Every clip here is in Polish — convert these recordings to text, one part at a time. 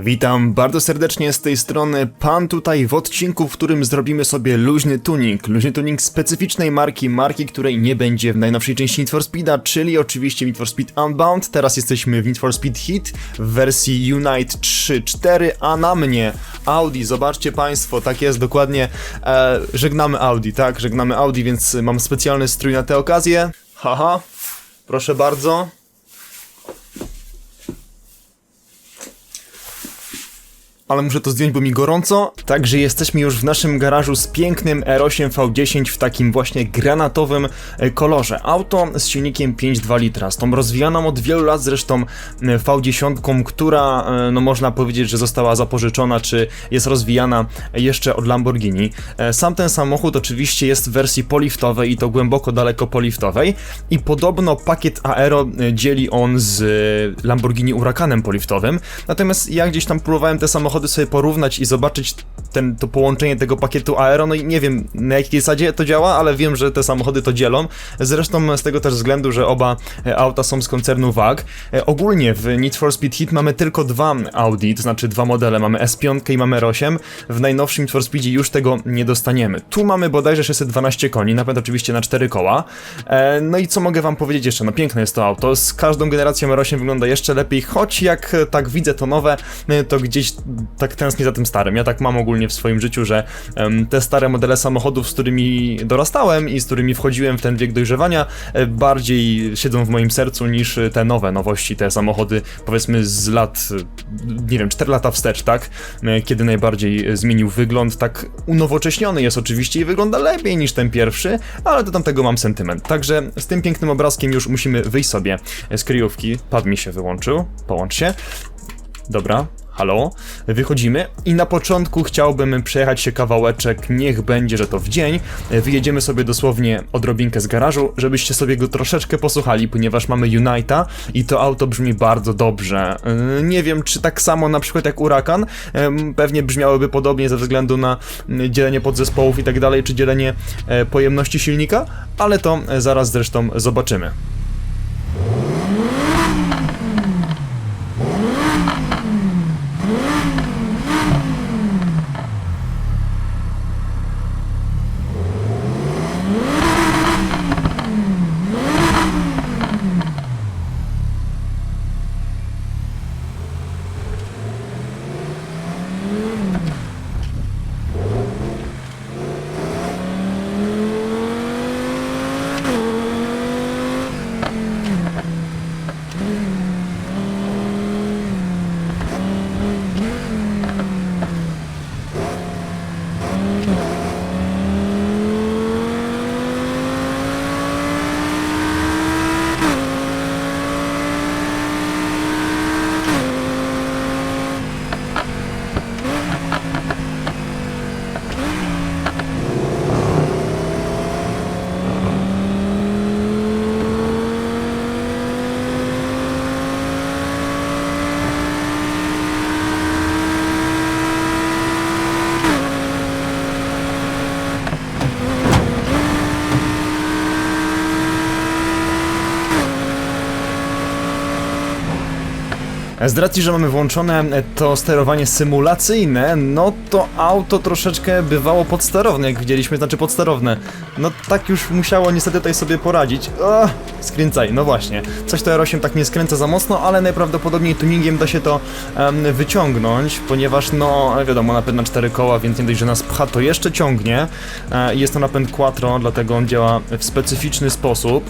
Witam bardzo serdecznie z tej strony. Pan tutaj w odcinku, w którym zrobimy sobie luźny tuning. Luźny tuning specyficznej marki, marki, której nie będzie w najnowszej części Need for Speeda, czyli oczywiście Need for Speed Unbound. Teraz jesteśmy w Need for Speed Hit w wersji Unite 3.4, a na mnie Audi. Zobaczcie Państwo, tak jest dokładnie. E, żegnamy Audi, tak? Żegnamy Audi, więc mam specjalny strój na tę okazję. Haha, proszę bardzo. Ale muszę to zdjąć, bo mi gorąco. Także jesteśmy już w naszym garażu z pięknym R8 V10 w takim właśnie granatowym e, kolorze. Auto z silnikiem 5,2 litra, z tą rozwijaną od wielu lat zresztą e, V10, która e, no można powiedzieć, że została zapożyczona, czy jest rozwijana jeszcze od Lamborghini. Sam ten samochód oczywiście jest w wersji poliftowej i to głęboko daleko poliftowej i podobno pakiet Aero dzieli on z Lamborghini Huracanem poliftowym. Natomiast ja gdzieś tam próbowałem te samochody sobie porównać i zobaczyć ten, to połączenie tego pakietu Aero, no i nie wiem na jakiej zasadzie to działa, ale wiem, że te samochody to dzielą. Zresztą z tego też względu, że oba e, auta są z koncernu WAG. E, Ogólnie w Need for Speed Hit mamy tylko dwa Audi, to znaczy dwa modele, mamy S5 i mamy R8. W najnowszym Need for Speedzie już tego nie dostaniemy. Tu mamy bodajże 612 koni, napęd oczywiście na 4 koła. E, No i co mogę wam powiedzieć jeszcze? No piękne jest to auto, z każdą generacją R8 wygląda jeszcze lepiej, choć jak tak widzę to nowe, to gdzieś tak tęsknię za tym starym. Ja tak mam ogólnie w swoim życiu, że em, te stare modele samochodów, z którymi dorastałem i z którymi wchodziłem w ten wiek dojrzewania, e, bardziej siedzą w moim sercu niż e, te nowe nowości, te samochody powiedzmy z lat, e, nie wiem, 4 lata wstecz, tak? Kiedy najbardziej zmienił wygląd, tak unowocześniony jest oczywiście i wygląda lepiej niż ten pierwszy, ale do tamtego mam sentyment. Także z tym pięknym obrazkiem już musimy wyjść sobie z kryjówki. Pad mi się wyłączył, połącz się. Dobra, halo, wychodzimy i na początku chciałbym przejechać się kawałeczek, niech będzie, że to w dzień. Wyjedziemy sobie dosłownie odrobinkę z garażu, żebyście sobie go troszeczkę posłuchali, ponieważ mamy Unite'a i to auto brzmi bardzo dobrze. Yy, Nie wiem, czy tak samo na przykład jak Huracan, Ym, pewnie brzmiałyby podobnie ze względu na mm, dzielenie podzespołów i tak dalej, czy dzielenie pojemności silnika, ale to zaraz zresztą zobaczymy. Z racji, że mamy włączone to sterowanie symulacyjne, no to auto troszeczkę bywało podsterowne, jak widzieliśmy, znaczy podsterowne. No tak już musiało niestety tutaj sobie poradzić. O, skręcaj, no właśnie. Coś to R8 tak nie skręca za mocno, ale najprawdopodobniej tuningiem da się to em, wyciągnąć, ponieważ no wiadomo, napęd na cztery koła, więc nie dość, że nas pcha, to jeszcze ciągnie. E, Jest to napęd Quattro, dlatego on działa w specyficzny sposób.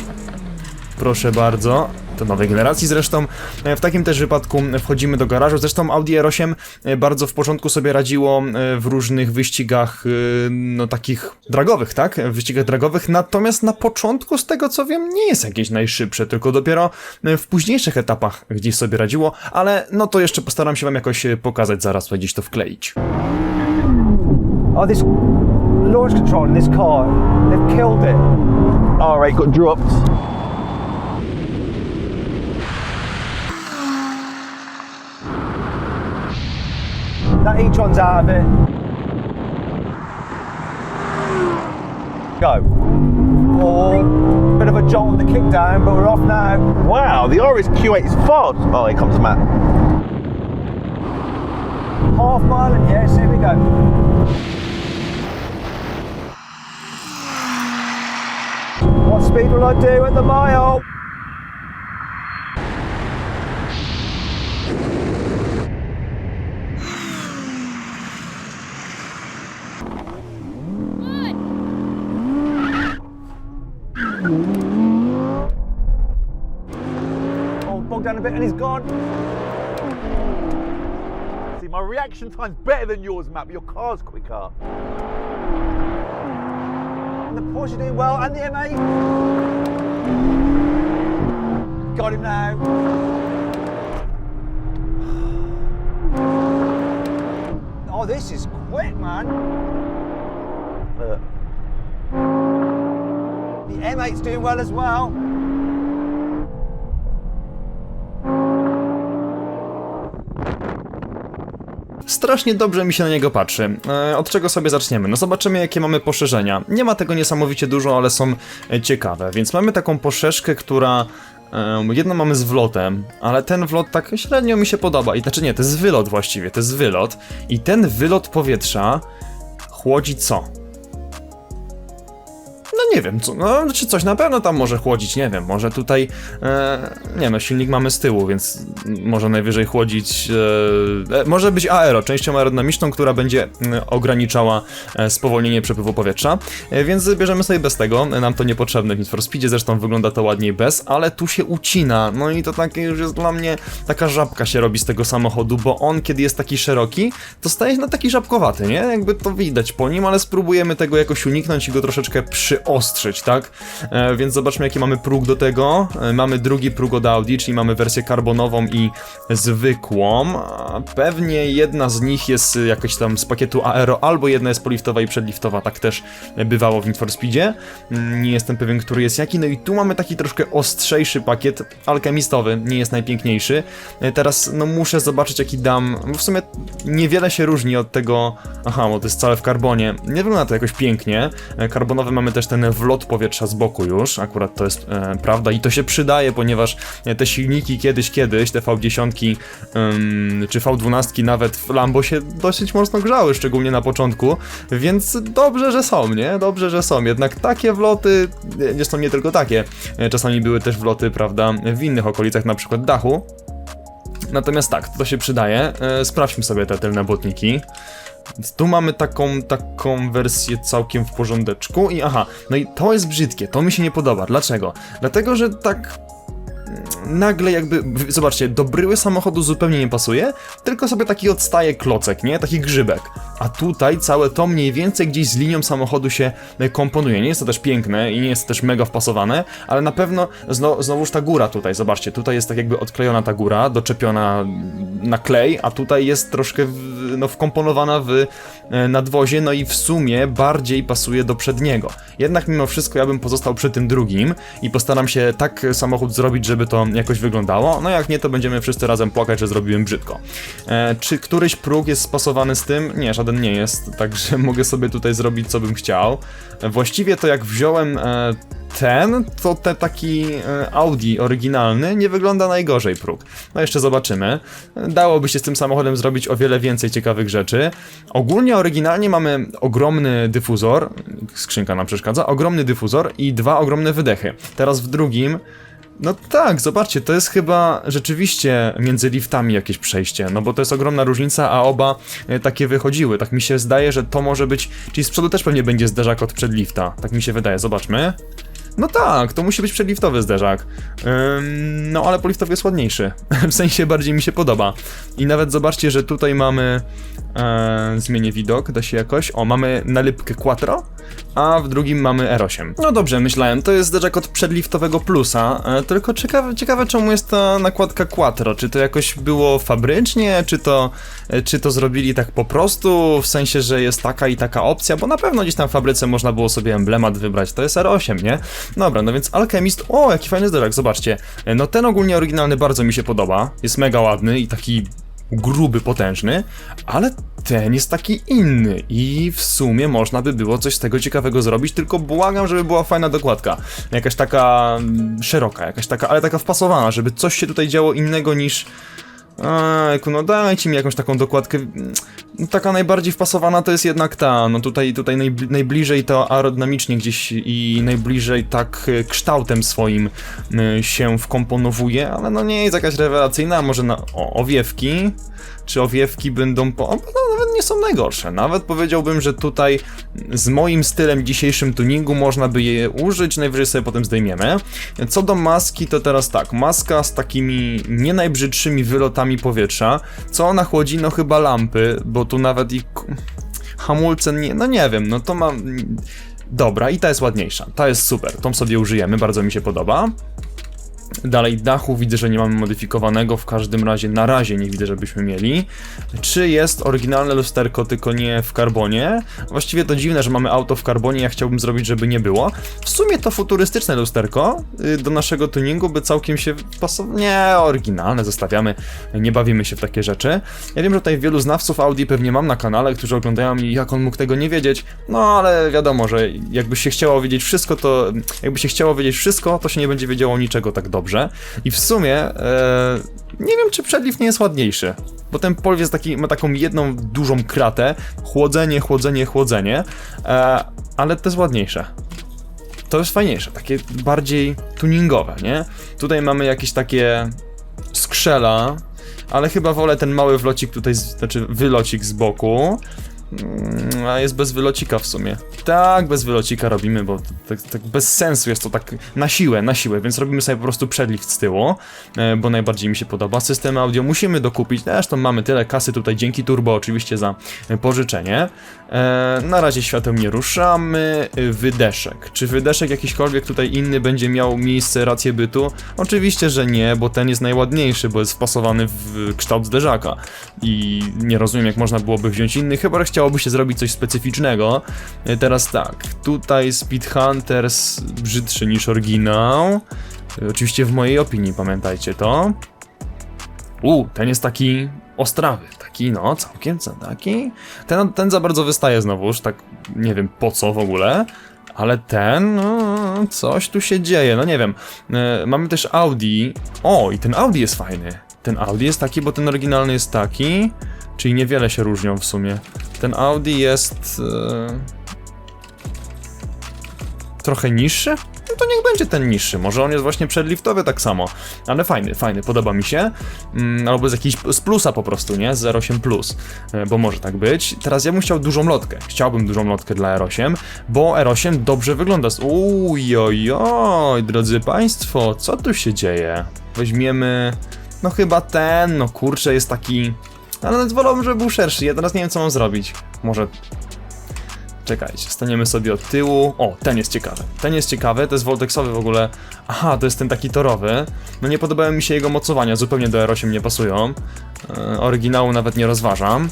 Proszę bardzo. To nowej generacji zresztą. E, W takim też wypadku wchodzimy do garażu. Zresztą Audi R8 e, bardzo w porządku sobie radziło e, w różnych wyścigach, no takich dragowych, tak? W wyścigach dragowych. Natomiast na początku, z tego co wiem, nie jest jakieś najszybsze, tylko dopiero w późniejszych etapach gdzieś sobie radziło, ale no to jeszcze postaram się wam jakoś pokazać zaraz, tutaj gdzieś to wkleić. Oh, this launch control in this car, they've killed it. R8 got dropped. That e-tron's out of it. Go. Oh, bit of a jolt on the kick down, but we're off now. Wow, the RS Q8 is fast. Oh, here comes Matt. half mile, and yes, here we go. What speed will I do at the mile? Oh, bogged down a bit and he's gone. See, my reaction time's better than yours, Matt, but your car's quicker. And the Porsche doing well, and the M8. Got him now. Oh, this is quick, man. Look. The M8's doing well as well. Strasznie dobrze mi się na niego patrzy. E, od czego sobie zaczniemy? No zobaczymy jakie mamy poszerzenia. Nie ma tego niesamowicie dużo, ale są e, ciekawe. Więc mamy taką poszerzkę, która... E, jedną mamy z wlotem, ale ten wlot tak średnio mi się podoba. I znaczy nie, to jest wylot właściwie, to jest wylot. I ten wylot powietrza chłodzi co? No nie wiem, co, no czy coś na pewno tam może chłodzić, nie wiem, może tutaj, e, nie no, silnik mamy z tyłu, więc może najwyżej chłodzić, e, e, może być aero, częścią aerodynamiczną, która będzie ograniczała e, spowolnienie przepływu powietrza, e, więc bierzemy sobie bez tego, nam to niepotrzebne w Need for Speedzie, zresztą wygląda to ładniej bez, ale tu się ucina, no i to takie już jest dla mnie, taka żabka się robi z tego samochodu, bo on kiedy jest taki szeroki, to staje się na taki żabkowaty, nie? Jakby to widać po nim, ale spróbujemy tego jakoś uniknąć i go troszeczkę przyostrzyć, tak? E, więc zobaczmy jaki mamy próg do tego. E, mamy drugi próg od Audi, czyli mamy wersję karbonową i zwykłą. Pewnie jedna z nich jest e, jakaś tam z pakietu Aero, albo jedna jest poliftowa i przedliftowa, tak też e, bywało w Need for Speedzie. Mm, Nie jestem pewien, który jest jaki. No i tu mamy taki troszkę ostrzejszy pakiet, alchemistowy, nie jest najpiękniejszy. E, Teraz no muszę zobaczyć jaki dam, bo w sumie niewiele się różni od tego, aha, bo to jest całe w karbonie. Nie wygląda to jakoś pięknie. E, Karbonowy mamy też ten wlot powietrza z boku już, akurat to jest e, prawda i to się przydaje, ponieważ e, te silniki kiedyś, kiedyś, te V10 ym, czy V12 nawet w Lambo się dosyć mocno grzały, szczególnie na początku, więc dobrze, że są, nie? Dobrze, że są. Jednak takie wloty, e, zresztą nie tylko takie, e, czasami były też wloty, prawda, w innych okolicach, na przykład dachu. Natomiast tak, to się przydaje. E, sprawdźmy sobie te tylne błotniki. Więc tu mamy taką, taką wersję całkiem w porządeczku i aha, no i to jest brzydkie, to mi się nie podoba. Dlaczego? Dlatego, że tak nagle jakby, zobaczcie, do bryły samochodu zupełnie nie pasuje, tylko sobie taki odstaje klocek, nie? Taki grzybek. A tutaj całe to mniej więcej gdzieś z linią samochodu się e, komponuje. Nie jest to też piękne i nie jest to też mega wpasowane, ale na pewno zno, znowuż ta góra tutaj, zobaczcie, tutaj jest tak jakby odklejona ta góra, doczepiona na klej, a tutaj jest troszkę w, no, wkomponowana w e, nadwozie, no i w sumie bardziej pasuje do przedniego. Jednak mimo wszystko ja bym pozostał przy tym drugim i postaram się tak samochód zrobić, żeby to jakoś wyglądało. No jak nie, to będziemy wszyscy razem płakać, że zrobiłem brzydko. E, czy któryś próg jest spasowany z tym? Nie, żaden nie jest, także mogę sobie tutaj zrobić co bym chciał. E, właściwie to jak wziąłem e, ten, to ten taki e, Audi oryginalny nie wygląda najgorzej próg. No jeszcze zobaczymy. Dałoby się z tym samochodem zrobić o wiele więcej ciekawych rzeczy. Ogólnie oryginalnie mamy ogromny dyfuzor, skrzynka nam przeszkadza, ogromny dyfuzor i dwa ogromne wydechy. Teraz w drugim no tak, zobaczcie, to jest chyba rzeczywiście między liftami jakieś przejście, no bo to jest ogromna różnica, a oba e, takie wychodziły. Tak mi się zdaje, że to może być, czyli z przodu też pewnie będzie zderzak od przedlifta. Tak mi się wydaje, zobaczmy. No tak, to musi być przedliftowy zderzak. Ym, no ale poliftowy jest ładniejszy. w sensie bardziej mi się podoba. I nawet zobaczcie, że tutaj mamy. E, zmienię widok, da się jakoś. O, mamy nalepkę Quattro, a w drugim mamy R8. No dobrze, myślałem, to jest zderzak od przedliftowego plusa. E, tylko ciekawe, ciekawe, czemu jest ta nakładka Quattro. Czy to jakoś było fabrycznie, czy to, e, czy to zrobili tak po prostu, w sensie, że jest taka i taka opcja, bo na pewno gdzieś tam w fabryce można było sobie emblemat wybrać. To jest R8, nie? Dobra, no więc Alchemist, o, jaki fajny zderzak, zobaczcie. E, No ten ogólnie oryginalny bardzo mi się podoba, jest mega ładny i taki gruby, potężny, ale ten jest taki inny i w sumie można by było coś z tego ciekawego zrobić, tylko błagam, żeby była fajna dokładka. Jakaś taka mm, szeroka, jakaś taka, ale taka wpasowana, żeby coś się tutaj działo innego niż Ejku, no dajcie mi jakąś taką dokładkę. Mm, Taka najbardziej wpasowana to jest jednak ta, no tutaj, tutaj najbli- najbliżej to aerodynamicznie gdzieś i najbliżej tak e, kształtem swoim e, się wkomponowuje, ale no nie jest jakaś rewelacyjna, może na o, owiewki, czy owiewki będą po... No, nawet nie są najgorsze, nawet powiedziałbym, że tutaj z moim stylem dzisiejszym tuningu można by je użyć, najwyżej sobie potem zdejmiemy. Co do maski, to teraz tak, maska z takimi nie najbrzydszymi wylotami powietrza, co ona chłodzi? No chyba lampy, bo tu nawet i hamulce, nie, no nie wiem, no to mam... Dobra, i ta jest ładniejsza, ta jest super, tą sobie użyjemy, bardzo mi się podoba. Dalej dachu widzę, że nie mamy modyfikowanego, w każdym razie na razie nie widzę, żebyśmy mieli. Czy jest oryginalne lusterko, tylko nie w karbonie? Właściwie to dziwne, że mamy auto w karbonie, ja chciałbym zrobić, żeby nie było. W sumie to futurystyczne lusterko y, do naszego tuningu by całkiem się pasowało. Nie, oryginalne, zostawiamy, nie bawimy się w takie rzeczy. Ja wiem, że tutaj wielu znawców Audi pewnie mam na kanale, którzy oglądają i jak on mógł tego nie wiedzieć. No ale wiadomo, że jakby się chciało wiedzieć wszystko, to jakby się chciało wiedzieć wszystko, to się nie będzie wiedziało niczego tak dobrze. I w sumie e, nie wiem, czy przedliw nie jest ładniejszy. Bo ten polw jest taki, ma taką jedną dużą kratę, chłodzenie, chłodzenie, chłodzenie, e, ale to jest ładniejsze. To jest fajniejsze, takie bardziej tuningowe, nie? Tutaj mamy jakieś takie skrzela, ale chyba wolę ten mały wlocik tutaj, znaczy wylocik z boku. Mm, A jest bez wylocika w sumie. Tak, bez wylocika robimy, bo tak, tak bez sensu jest to tak na siłę, na siłę, więc robimy sobie po prostu przedlift z tyłu, e, bo najbardziej mi się podoba. System audio musimy dokupić, zresztą mamy tyle kasy tutaj dzięki Turbo oczywiście za e, pożyczenie. E, Na razie świateł nie ruszamy. Wydeszek. Czy wydeszek jakiśkolwiek tutaj inny będzie miał miejsce, rację bytu? Oczywiście, że nie, bo ten jest najładniejszy, bo jest wpasowany w kształt zderzaka. I nie rozumiem, jak można byłoby wziąć inny, chyba że chciałoby się zrobić coś specyficznego. E, Teraz tak, tutaj Speed Hunters brzydszy niż oryginał. E, Oczywiście w mojej opinii, pamiętajcie to. U, ten jest taki ostrawy, taki no, całkiem co, taki. Ten, ten za bardzo wystaje znowuż, tak nie wiem po co w ogóle. Ale ten, no, coś tu się dzieje, no nie wiem. E, mamy też Audi. O, i ten Audi jest fajny. Ten Audi jest taki, bo ten oryginalny jest taki. Czyli niewiele się różnią w sumie. Ten Audi jest. E, trochę niższy? No to niech będzie ten niższy. Może on jest właśnie przedliftowy tak samo. Ale fajny, fajny, podoba mi się. Mm, albo z jakiś z plusa po prostu, nie? Z R8 plus. E, Bo może tak być. Teraz ja bym chciał dużą lotkę. Chciałbym dużą lotkę dla R8, bo R8 dobrze wygląda. Uj, oj, oj, drodzy państwo, co tu się dzieje? Weźmiemy. No chyba ten, no kurczę, jest taki. Ale nawet wolałbym, żeby był szerszy. Ja teraz nie wiem, co mam zrobić. Może Czekajcie, staniemy sobie od tyłu. O, ten jest ciekawy. Ten jest ciekawy, to jest Voltexowy w ogóle. Aha, to jest ten taki torowy. No nie podobają mi się jego mocowania, zupełnie do R8 nie pasują. E, oryginału nawet nie rozważam.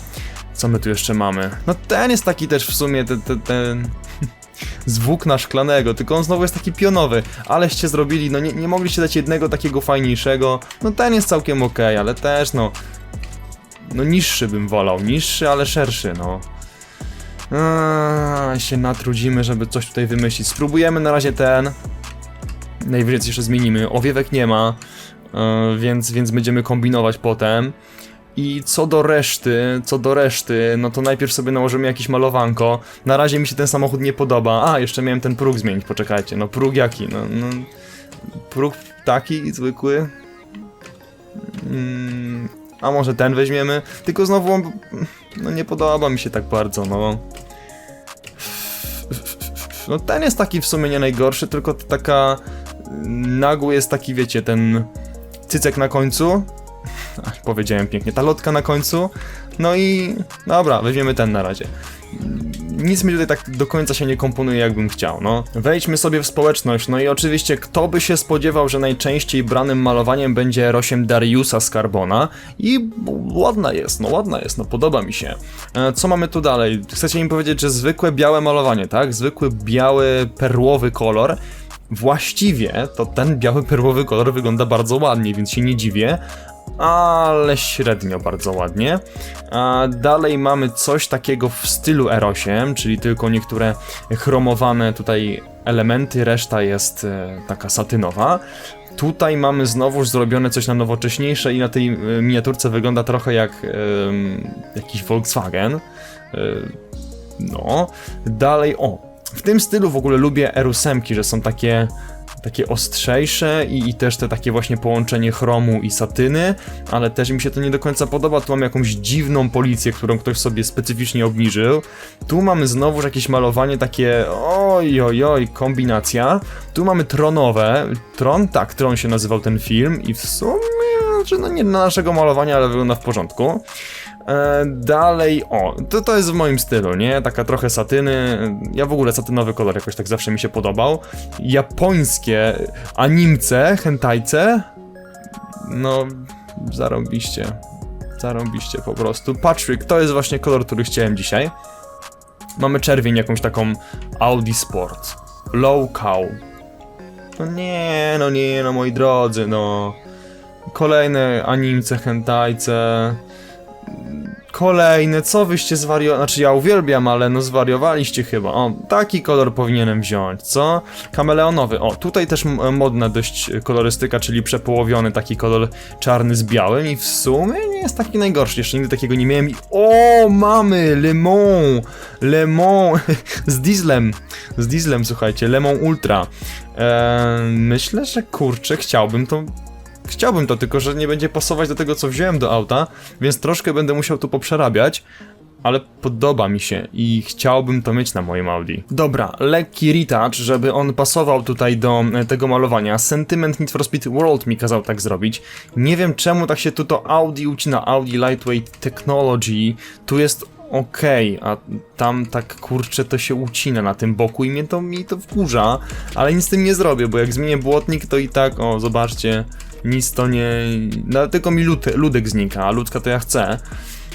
Co my tu jeszcze mamy? No ten jest taki też w sumie, ten... ten, ten... Z włókna szklanego, tylko on znowu jest taki pionowy. Aleście zrobili, no nie, nie mogliście dać jednego takiego fajniejszego. No ten jest całkiem okej, ale też no... No niższy bym wolał, niższy, ale szerszy, no. Eee, się natrudzimy, żeby coś tutaj wymyślić. Spróbujemy na razie ten. Najwyżej jeszcze zmienimy. Owiewek nie ma, eee, więc, więc będziemy kombinować potem. I co do reszty, co do reszty, no to najpierw sobie nałożymy jakieś malowanko. Na razie mi się ten samochód nie podoba. A, jeszcze miałem ten próg zmienić, poczekajcie. No próg jaki? No, no próg taki, zwykły. Mm, a może ten weźmiemy? Tylko znowu on, no nie podoba mi się tak bardzo, no. No ten jest taki w sumie nie najgorszy, tylko taka nagły jest taki, wiecie, ten cycek na końcu. Ach, powiedziałem pięknie, ta lotka na końcu. No i dobra, weźmiemy ten na razie. Nic mi tutaj tak do końca się nie komponuje, jakbym chciał, no. Wejdźmy sobie w społeczność, no i oczywiście kto by się spodziewał, że najczęściej branym malowaniem będzie R8 Dariusa z Carbona i ładna jest, no ładna jest, no podoba mi się. E, co mamy tu dalej? Chcecie mi powiedzieć, że zwykłe białe malowanie, tak? Zwykły biały, perłowy kolor. Właściwie to ten biały, perłowy kolor wygląda bardzo ładnie, więc się nie dziwię, ale średnio bardzo ładnie. A dalej mamy coś takiego w stylu R8, czyli tylko niektóre chromowane tutaj elementy, reszta jest e, taka satynowa. Tutaj mamy znowuż zrobione coś na nowocześniejsze i na tej e, miniaturce wygląda trochę jak em, jakiś Volkswagen. E, no. Dalej, o. W tym stylu w ogóle lubię R8, że są takie takie ostrzejsze i, i też te takie właśnie połączenie chromu i satyny, ale też mi się to nie do końca podoba. Tu mamy jakąś dziwną policję, którą ktoś sobie specyficznie obniżył. Tu mamy znowuż jakieś malowanie takie oj, oj, oj, kombinacja. Tu mamy tronowe. Tron? Tak, Tron się nazywał ten film i w sumie, znaczy no nie na naszego malowania, ale wygląda w porządku. E, dalej, o, to, to jest w moim stylu, nie? Taka trochę satyny. Ja w ogóle satynowy kolor jakoś tak zawsze mi się podobał. Japońskie animce, hentajce. No, zarąbiście. Zarąbiście po prostu. Patrick, to jest właśnie kolor, który chciałem dzisiaj. Mamy czerwień, jakąś taką Audi Sport. Low cow. No nie, no nie, no moi drodzy, no. Kolejne animce, hentajce. Kolejne, co wyście zwariowali? Znaczy ja uwielbiam, ale no zwariowaliście chyba. O, taki kolor powinienem wziąć, co? Kameleonowy. O, tutaj też modna dość kolorystyka, czyli przepołowiony taki kolor czarny z białym i w sumie nie jest taki najgorszy. Jeszcze nigdy takiego nie miałem. I... O, mamy! Le Mans! Le Mans z dieslem. Z dieslem, słuchajcie, Le Mans Ultra. Eee, myślę, że kurczę, chciałbym to Chciałbym to, tylko że nie będzie pasować do tego, co wziąłem do auta, więc troszkę będę musiał tu poprzerabiać, ale podoba mi się i chciałbym to mieć na moim Audi. Dobra, lekki retouch, żeby on pasował tutaj do e, tego malowania. Sentiment Need for Speed World mi kazał tak zrobić. Nie wiem czemu tak się tu to Audi ucina, Audi Lightweight Technology. Tu jest okej, a tam tak kurczę to się ucina na tym boku i mnie to, mi to wkurza, ale nic z tym nie zrobię, bo jak zmienię błotnik to i tak, o zobaczcie, nic to nie... No, tylko mi lud, ludek znika, a ludka to ja chcę.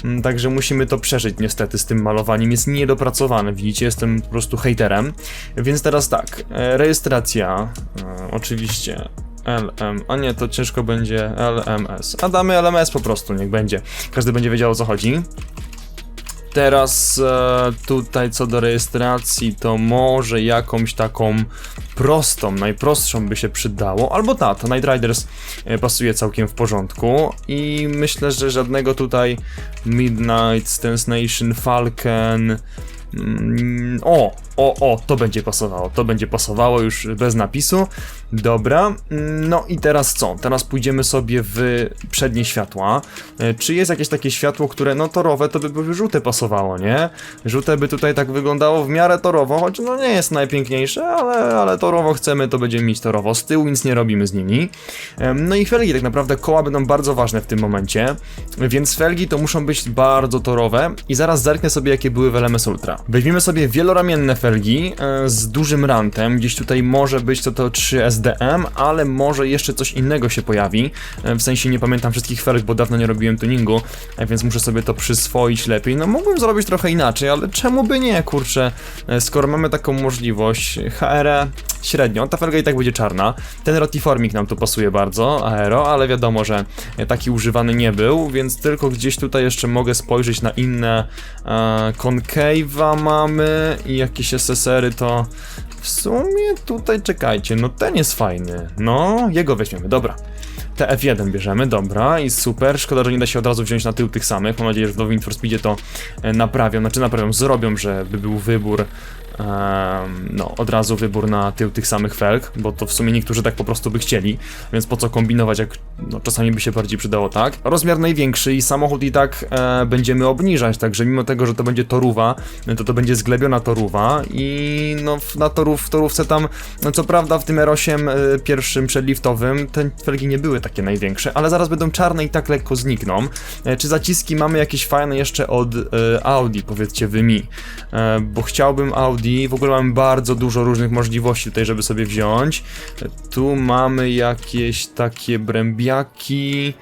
Mm, Także musimy to przeżyć niestety z tym malowaniem. Jest niedopracowane, widzicie, jestem po prostu hejterem. Więc teraz tak, e, rejestracja, e, oczywiście LM, a nie, to ciężko będzie LMS. A damy LMS po prostu, niech będzie. Każdy będzie wiedział o co chodzi. Teraz e, tutaj co do rejestracji, to może jakąś taką prostą, najprostszą by się przydało, albo ta, to Night Riders e, pasuje całkiem w porządku i myślę, że żadnego tutaj Midnight, Stance Nation, Falcon, Mm, O, o, o, to będzie pasowało, to będzie pasowało już bez napisu. Dobra, mm, no i teraz co? Teraz pójdziemy sobie w przednie światła. E, Czy jest jakieś takie światło, które, no torowe, to by by żółte pasowało, nie? Żółte by tutaj tak wyglądało w miarę torowo, choć no nie jest najpiękniejsze, ale, ale torowo chcemy, to będziemy mieć torowo. Z tyłu nic nie robimy z nimi. No i felgi, tak naprawdę koła będą bardzo ważne w tym momencie, więc felgi to muszą być bardzo torowe i zaraz zerknę sobie jakie były w LMS Ultra. Weźmiemy sobie wieloramienne felgi e, z dużym rantem, gdzieś tutaj może być to to 3 SDM, ale może jeszcze coś innego się pojawi, E, w sensie nie pamiętam wszystkich felg, bo dawno nie robiłem tuningu, e, więc muszę sobie to przyswoić lepiej. No mógłbym zrobić trochę inaczej, ale czemu by nie, kurczę, E, skoro mamy taką możliwość, HR średnio, ta felga i tak będzie czarna, ten rotiformik nam tu pasuje bardzo, aero, ale wiadomo, że e, taki używany nie był, więc tylko gdzieś tutaj jeszcze mogę spojrzeć na inne e, Concave'a mamy i jakieś SSR-y to w sumie tutaj czekajcie, no ten jest fajny, no jego weźmiemy, dobra. TF1 bierzemy, dobra, i super. Szkoda, że nie da się od razu wziąć na tył tych samych. Mam nadzieję, że w nowym Need to e, naprawią, znaczy naprawią, zrobią, żeby był wybór, no, od razu wybór na tył tych samych felg, bo to w sumie niektórzy tak po prostu by chcieli, więc po co kombinować, jak no, czasami by się bardziej przydało tak. Rozmiar największy i samochód i tak e, będziemy obniżać, także mimo tego, że to będzie toruwa, to to będzie zglebiona toruwa i no na torów, w torówce tam, no co prawda w tym R8 e, pierwszym przedliftowym te felgi nie były takie największe, ale zaraz będą czarne i tak lekko znikną. E, czy zaciski mamy jakieś fajne jeszcze od e, Audi, powiedzcie wy mi, e, bo chciałbym Audi, w ogóle mamy bardzo dużo różnych możliwości tutaj, żeby sobie wziąć. Tu mamy jakieś takie brębiaki,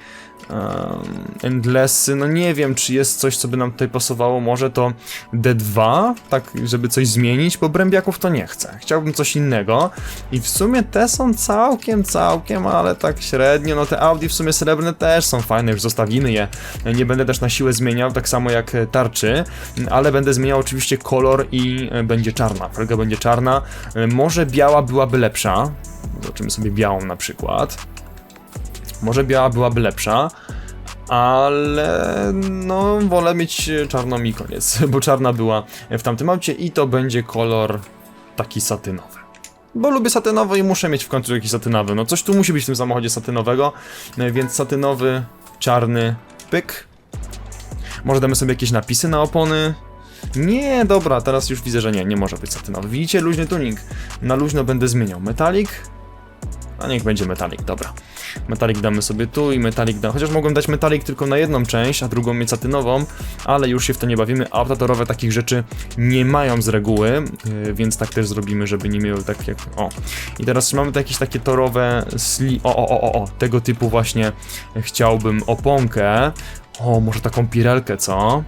endlessy, no nie wiem, czy jest coś, co by nam tutaj pasowało. Może to D2, tak, żeby coś zmienić, bo brębiaków to nie chcę. Chciałbym coś innego. I w sumie te są całkiem, całkiem, ale tak średnio. No te Audi w sumie srebrne też są fajne, już zostawimy je. Nie będę też na siłę zmieniał, tak samo jak e, tarczy, ale będę zmieniał oczywiście kolor i e, będzie czarna. Felga będzie czarna. E, Może biała byłaby lepsza. Zobaczymy sobie białą na przykład. Może biała byłaby lepsza, ale no wolę mieć czarną i koniec, bo czarna była w tamtym aucie i to będzie kolor taki satynowy. Bo lubię satynowy i muszę mieć w końcu jakiś satynowy. No coś tu musi być w tym samochodzie satynowego, e, więc satynowy, czarny, pyk. Może damy sobie jakieś napisy na opony. Nie, dobra, teraz już widzę, że nie, nie może być satynowy. Widzicie, luźny tuning. Na luźno będę zmieniał. Metalik, a niech będzie metalik, dobra. Metalik damy sobie tu i metalik dam. Chociaż mogłem dać metalik tylko na jedną część, a drugą mieć satynową, ale już się w to nie bawimy. Auta takich rzeczy nie mają z reguły, yy, więc tak też zrobimy, żeby nie miały tak jak. O. I teraz mamy jakieś takie torowe sli. O, o, o, o, o. Tego typu właśnie chciałbym oponkę. O, może taką pirelkę, co?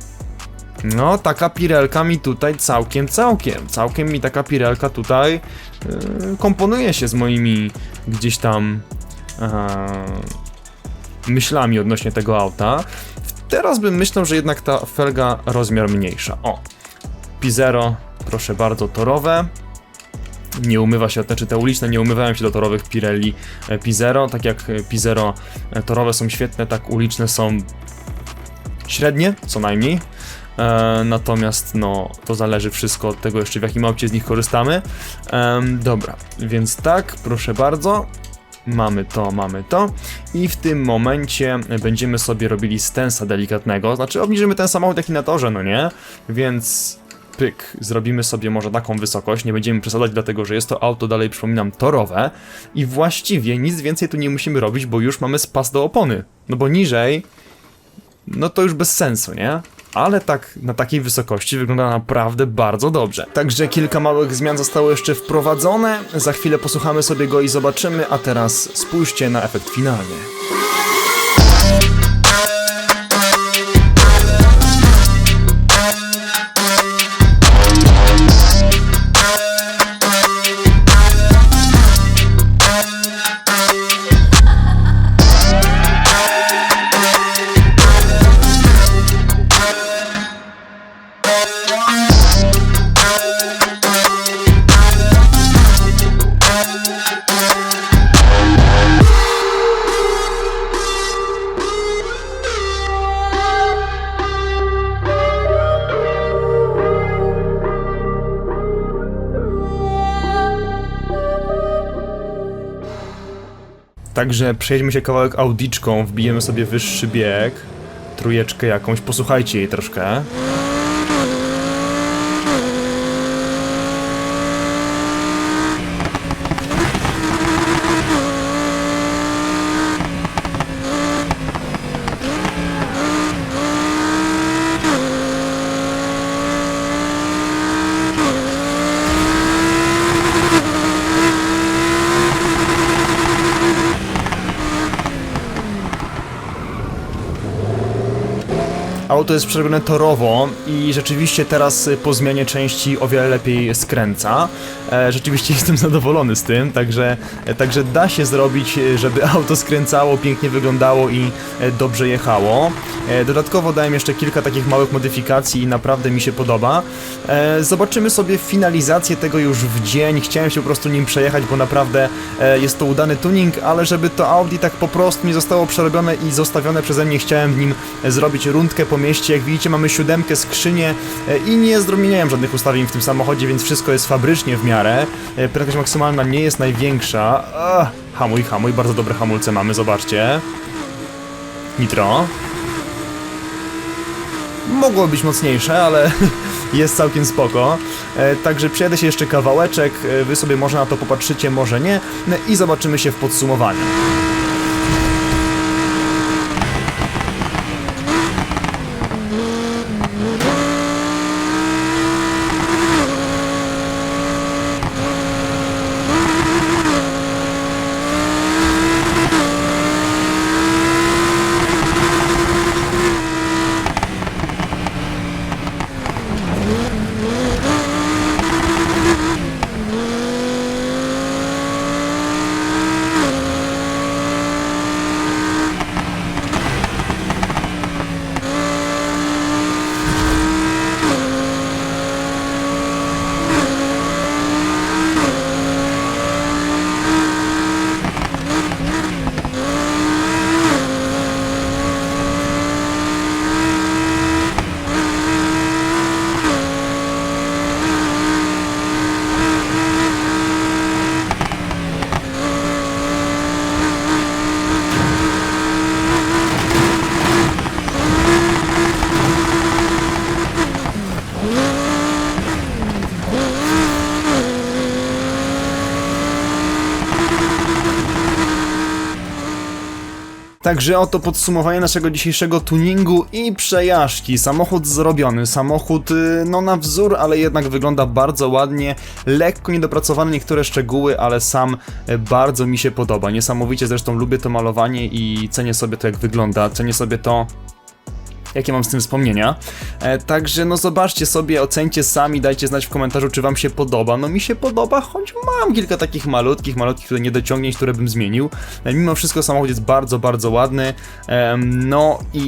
No, taka pirelka mi tutaj całkiem, całkiem, całkiem mi taka pirelka tutaj yy, komponuje się z moimi gdzieś tam e, myślami odnośnie tego auta. Teraz bym myślał, że jednak ta felga rozmiar mniejsza. O, Pizero, proszę bardzo, torowe. Nie umywa się, znaczy te uliczne nie umywają się do torowych Pirelli e, Pizero, tak jak e, Pizero torowe są świetne, tak uliczne są średnie, co najmniej. E, natomiast no, to zależy wszystko od tego jeszcze w jakim aucie z nich korzystamy. Em, dobra, więc tak, proszę bardzo. Mamy to, mamy to. I w tym momencie będziemy sobie robili stensa delikatnego. Znaczy obniżymy ten samochód jak i na torze, no nie? Więc pyk, zrobimy sobie może taką wysokość, nie będziemy przesadzać, dlatego że jest to auto, dalej przypominam, torowe i właściwie nic więcej tu nie musimy robić, bo już mamy spas do opony. No bo niżej, no to już bez sensu, nie? Ale tak na takiej wysokości wygląda naprawdę bardzo dobrze. Także kilka małych zmian zostało jeszcze wprowadzone. Za chwilę posłuchamy sobie go i zobaczymy, a teraz spójrzcie na efekt finalny. Także przejedźmy się kawałek audiczką, wbijemy sobie wyższy bieg, trójeczkę jakąś, posłuchajcie jej troszkę. Auto jest przerobione torowo i rzeczywiście teraz y, po zmianie części o wiele lepiej skręca. E, rzeczywiście jestem zadowolony z tym, także, e, także da się zrobić, e, żeby auto skręcało, pięknie wyglądało i dobrze jechało. Dodatkowo dałem jeszcze kilka takich małych modyfikacji i naprawdę mi się podoba. Zobaczymy sobie finalizację tego już w dzień. Chciałem się po prostu nim przejechać, bo naprawdę jest to udany tuning, ale żeby to Audi tak po prostu nie zostało przerobione i zostawione przeze mnie, chciałem w nim zrobić rundkę po mieście. Jak widzicie, mamy siódemkę, skrzynię e, i nie zrozumiałem żadnych ustawień w tym samochodzie, więc wszystko jest fabrycznie w miarę. E, Prędkość maksymalna nie jest największa. Ach, hamuj, hamuj, bardzo dobre hamulce mamy, zobaczcie. Nitro. Mogło być mocniejsze, ale jest całkiem spoko. E, także przejadę się jeszcze kawałeczek, wy sobie może na to popatrzycie, może nie no i zobaczymy się w podsumowaniu. Także oto podsumowanie naszego dzisiejszego tuningu i przejażdżki. Samochód zrobiony, samochód y, no na wzór, ale jednak wygląda bardzo ładnie, lekko niedopracowane niektóre szczegóły, ale sam e, bardzo mi się podoba. Niesamowicie zresztą lubię to malowanie i cenię sobie to jak wygląda, cenię sobie to jakie mam z tym wspomnienia. E, także no zobaczcie sobie, ocencie sami, dajcie znać w komentarzu, czy wam się podoba. No mi się podoba, choć mam kilka takich malutkich, malutkich tutaj niedociągnięć, które bym zmienił. E, mimo wszystko samochód jest bardzo, bardzo ładny. Em, no i,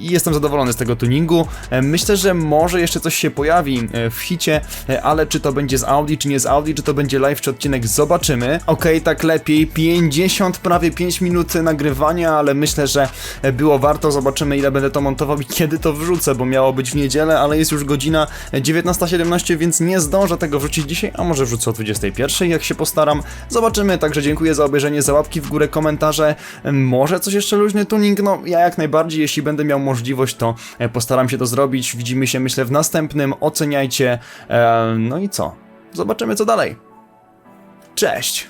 i jestem zadowolony z tego tuningu. E, myślę, że może jeszcze coś się pojawi e, w hicie, e, ale czy to będzie z Audi, czy nie z Audi, czy to będzie live, czy odcinek, zobaczymy. Okej, tak lepiej, 50, prawie 5 minut nagrywania, ale myślę, że e, było warto. Zobaczymy, ile będę to montował i kiedy to wrzucę, bo miało być w niedzielę, ale jest już godzina 19.17, więc nie zdążę tego wrzucić dzisiaj, a może wrzucę o 21.00, jak się postaram. Zobaczymy, także dziękuję za obejrzenie, za łapki w górę, komentarze. Może coś jeszcze luźny tuning? No, ja jak najbardziej, jeśli będę miał możliwość, to e, postaram się to zrobić. Widzimy się, myślę, w następnym. Oceniajcie. E, No i co? Zobaczymy, co dalej. Cześć!